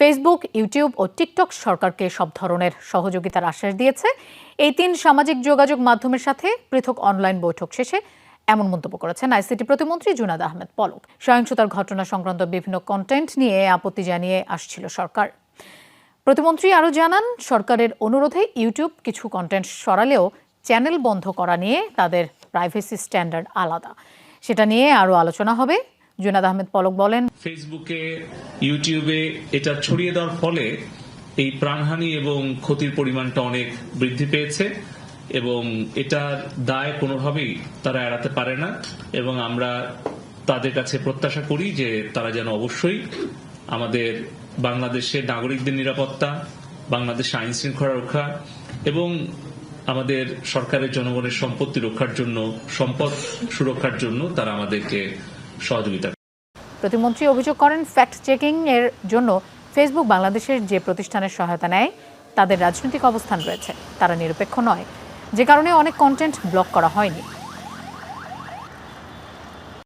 Facebook YouTube ও TikTok সরকারকে সব ধরনের সহযোগিতার আশ্বাস দিয়েছে। এই তিন সামাজিক যোগাযোগ মাধ্যমের সাথে পৃথক অনলাইন বৈঠক শেষে এমন মন্তব্য করেছেন আইসিটি প্রতিমন্ত্রী জুনাদ আহমেদ পলক। সহিংসতার ঘটনা সংক্রান্ত বিভিন্ন কন্টেন্ট নিয়ে আপত্তি জানিয়ে আসছিল সরকার। প্রতিমন্ত্রী আরও জানান, সরকারের অনুরোধে ইউটিউব কিছু কন্টেন্ট সরালেও চ্যানেল বন্ধ করা নিয়ে তাদের প্রাইভেসি স্ট্যান্ডার্ড আলাদা। সেটা নিয়ে আরও আলোচনা হবে। জুনাদ আহমেদ পলক বলেন, ফেসবুকে, ইউটিউবে এটা ছড়িয়ে দেওয়ার ফলে এই প্রাণহানি এবং ক্ষতির পরিমাণটা অনেক বৃদ্ধি পেয়েছে এবং এটার দায় কোনোভাবেই তারা এড়াতে পারে না এবং আমরা তাদের কাছে প্রত্যাশা করি যে তারা যেন অবশ্যই আমাদের বাংলাদেশের নাগরিকদের নিরাপত্তা, বাংলাদেশ আইন শৃঙ্খলা রক্ষা এবং আমাদের সরকারের জনগণের সম্পত্তি রক্ষার জন্য, সম্পদ সুরক্ষার জন্য তারা আমাদেরকে সহযোগিতা প্রতিমন্ত্রী অভিযোগ করেন ফ্যাক্ট চেকিং এর জন্য ফেসবুক বাংলাদেশের যে প্রতিষ্ঠানের সহায়তা নেয়, তাদের রাজনৈতিক অবস্থান রয়েছে। তারা নিরপেক্ষ নয়। যে কারণে অনেক কন্টেন্ট ব্লক করা হয়নি।